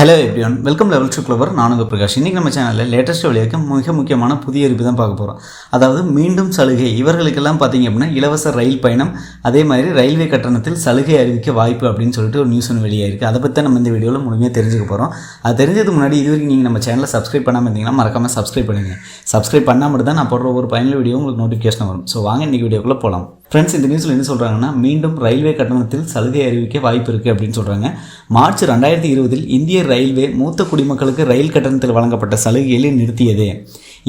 Hello everyone welcome level to clever நானுங்க பிரகாஷ். இன்றைக்கி நம்ம சேனலில் லேட்டஸ்ட் வழியாக மிக முக்கியமான புதிய அறிவு தான் பார்க்க போகிறோம் அதாவது மீண்டும் சலுகை. இவர்களுக்கெல்லாம் பார்த்தீங்க அப்படின்னா இலவச ரயில் பயணம் அதே மாதிரி ரயில்வே கட்டணத்தில் சலுகை அறிவிக்க வாய்ப்பு அப்படின்னு சொல்லிட்டு ஒரு நியூஸ் ஒன்று வெளியாயிருக்கு. அதை பற்றி தான் நம்ம இந்த வீடியோவில் முழுமையாக தெரிஞ்சுக்க போகிறோம் அது தெரிஞ்சதுக்கு முன்னாடி இது வரைக்கும் நீங்கள் நம்ம சேனலை சப்ஸ்கிரைப் பண்ணாமல் இருந்தீங்கன்னா மறக்காமல் சப்ஸ்கிரைப் பண்ணுங்க. சப்ஸ்கிரைப் பண்ணால் மட்டும் தான் நான் போடுற ஒரு பயனுள்ள வீடியோ உங்களுக்கு நோட்டிஃபிகேஷன் வரும். ஸோ வாங்க இன்றைக்கி வீடியோக்குள்ளே போகலாம் ஃப்ரெண்ட்ஸ் இந்த நியூஸில் என்ன சொல்கிறாங்கன்னா மீண்டும் ரயில்வே கட்டணத்தில் சலுகை அறிவிக்க வாய்ப்பு இருக்குது அப்படின்னு சொல்கிறாங்க மார்ச் ரெண்டாயிரத்தி இருபதில் இந்திய ரயில்வே மூத்த குடிமக்களுக்கு ரயில் கட்டணத்தில் வழங்கப்பட்ட சலுகைகளை நிறுத்தியது.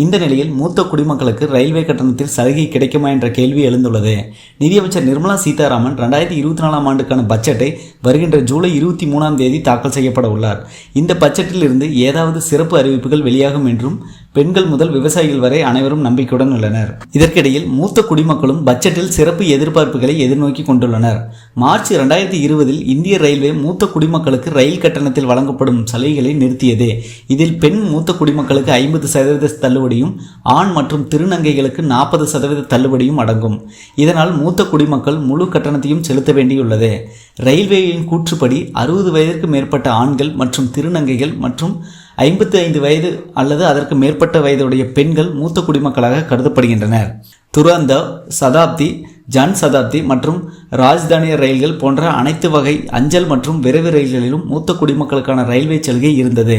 இந்த நிலையில் மூத்த குடிமக்களுக்கு ரயில்வே கட்டணத்தில் சலுகை கிடைக்குமா என்ற கேள்வி எழுந்துள்ளது. நிதியமைச்சர் நிர்மலா சீதாராமன் ரெண்டாயிரத்தி இருபத்தி நாலாம் ஆண்டுக்கான பட்ஜெட்டை வருகின்ற ஜூலை இருபத்தி மூணாம் தேதி தாக்கல் செய்யப்பட உள்ளார். இந்த பட்ஜெட்டில் இருந்து ஏதாவது சிறப்பு அறிவிப்புகள் வெளியாகும் என்றும் பெண்கள் முதல் விவசாயிகள் வரை அனைவரும் நம்பிக்கையுடன் உள்ளனர். இதற்கிடையில் மூத்த குடிமக்களும் பட்ஜெட்டில் சிறப்பு எதிர்பார்ப்புகளை எதிர்நோக்கி கொண்டுள்ளனர். மார்ச் இரண்டாயிரத்தி இருபதில் இந்திய ரயில்வே மூத்த குடிமக்களுக்கு ரயில் கட்டணத்தில் வழங்கப்படும் சலுகைகளை நிறுத்தியது. இதில் பெண் மூத்த குடிமக்களுக்கு ஐம்பது சதவீத தள்ளுபடியும் ஆண் மற்றும் திருநங்கைகளுக்கு நாற்பது சதவீத தள்ளுபடியும் அடங்கும். இதனால் மூத்த குடிமக்கள் முழு கட்டணத்தையும் செலுத்த வேண்டியுள்ளது. ரயில்வேயின் கூற்றுப்படி அறுபது வயதிற்கு மேற்பட்ட ஆண்கள் மற்றும் திருநங்கைகள் மற்றும் ஐம்பத்தி ஐந்து வயது அல்லது அதற்கு மேற்பட்ட வயதுடைய பெண்கள் மூத்த குடிமக்களாக கருதப்படுகின்றனர். துரந்தோ சதாப்தி ஜன் சதாப்தி மற்றும் ராஜ்தானிய ரயில்கள் போன்ற அனைத்து வகை அஞ்சல் மற்றும் விரைவு ரயில்களிலும் மூத்த குடிமக்களுக்கான ரயில்வே சலுகை இருந்தது.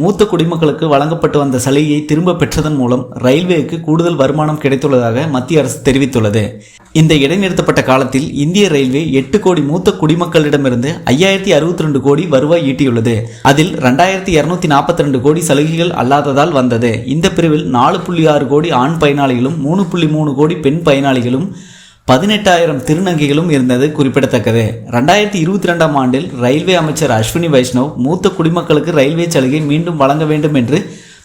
மூத்த குடிமக்களுக்கு வழங்கப்பட்டு வந்த சலுகையை திரும்ப பெற்றதன் மூலம் ரயில்வேக்கு கூடுதல் வருமானம் கிடைத்துள்ளதாக மத்திய அரசு தெரிவித்துள்ளது. இந்த இடைநிறுத்தப்பட்ட காலத்தில் இந்திய ரயில்வே எட்டு கோடி மூத்த குடிமக்களிடமிருந்து ஐயாயிரத்தி அறுபத்தி ரெண்டு கோடி வருவாய் ஈட்டியுள்ளது. அதில் ரெண்டாயிரத்தி இருநூத்தி நாற்பத்தி ரெண்டு கோடி சலுகைகள் அல்லாததால் வந்தது. இந்த பிரிவில் நாலு புள்ளி ஆறு கோடி ஆண் பயனாளிகளும் மூணு புள்ளி மூணு கோடி பெண் பயனாளிகளும் பதினெட்டாயிரம் திருநங்கைகளும் இருந்தது குறிப்பிடத்தக்கது. ரெண்டாயிரத்தி இருபத்தி ரெண்டாம் ஆண்டில் ரயில்வே அமைச்சர் அஸ்வினி வைஷ்ணவ் மூத்த குடிமக்களுக்கு ரயில்வே சலுகை மீண்டும் வழங்க வேண்டும் என்று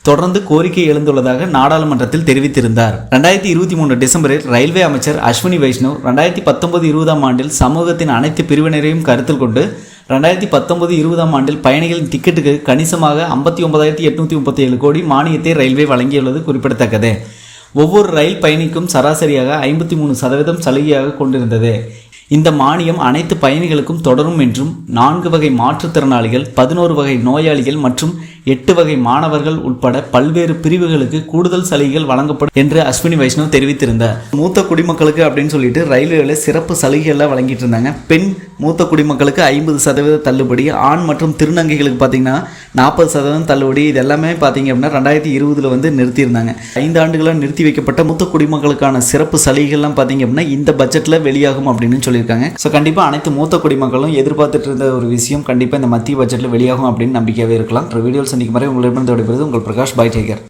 தொடர்ந்து கோரிக்கை எழுந்துள்ளதாக நாடாளுமன்றத்தில் தெரிவித்திருந்தார். ரெண்டாயிரத்தி இருபத்தி மூணு டிசம்பரில் ரயில்வே அமைச்சர் அஸ்வினி வைஷ்ணவ் ரெண்டாயிரத்தி பத்தொன்பது இருபதாம் ஆண்டில் சமூகத்தின் அனைத்து பிரிவினரையும் கருத்தில் கொண்டு ரெண்டாயிரத்தி பத்தொன்பது இருபதாம் ஆண்டில் பயணிகளின் டிக்கெட்டுக்கு கணிசமாக ஐம்பத்தி ஒன்பதாயிரத்தி எட்நூத்தி முப்பத்தி ஏழு கோடி மானியத்தை ரயில்வே வழங்கியுள்ளது குறிப்பிடத்தக்கது. ஒவ்வொரு ரயில் பயணிக்கும் சராசரியாக ஐம்பத்தி மூணு சதவீதம் சலுகையாக கொண்டிருந்தது. இந்த மானியம் அனைத்து பயணிகளுக்கும் தொடரும் என்றும் நான்கு வகை மாற்றுத்திறனாளிகள் பதினோரு வகை நோயாளிகள் மற்றும் எட்டு வகை மாணவர்கள் உட்பட பல்வேறு பிரிவுகளுக்கு கூடுதல் சலுகைகள் வழங்கப்படும் என்று அஸ்வினி வைஷ்ணவ் தெரிவித்திருந்தார். மூத்த குடிமக்களுக்கு அப்படின்னு சொல்லிட்டு ரயில்வேல சிறப்பு சலுகைகள்லாம் வழங்கிட்டு இருந்தாங்க. பெண் மூத்த குடிமக்களுக்கு ஐம்பது சதவீத தள்ளுபடி ஆண் மற்றும் திருநங்கைகளுக்கு பார்த்தீங்கன்னா நாற்பது சதவீதம் தள்ளுபடி. இது எல்லாமே பார்த்தீங்க அப்படின்னா ரெண்டாயிரத்தி இருபதுல வந்து நிறுத்தியிருந்தாங்க. ஐந்து ஆண்டுகளாக நிறுத்தி வைக்கப்பட்ட மூத்த குடிமக்களுக்கான சிறப்பு சலுகைகள்லாம் பார்த்தீங்க அப்படின்னா இந்த பட்ஜெட்டில் வெளியாகும் அப்படின்னு சொல்லியிருக்காங்க. ஸோ கண்டிப்பாக அனைத்து மூத்த குடிமக்களும் எதிர்பார்த்துட்டு இருந்த ஒரு விஷயம் கண்டிப்பாக இந்த மத்திய பட்ஜெட்டில் வெளியாகும் அப்படின்னு நம்பிக்கையாகவே இருக்கலாம். வீடியோவில் சந்திக்கும் வரை உங்களிடமிருந்து விடைபெறுவது உங்கள் பிரகாஷ் பாய் டேகர்.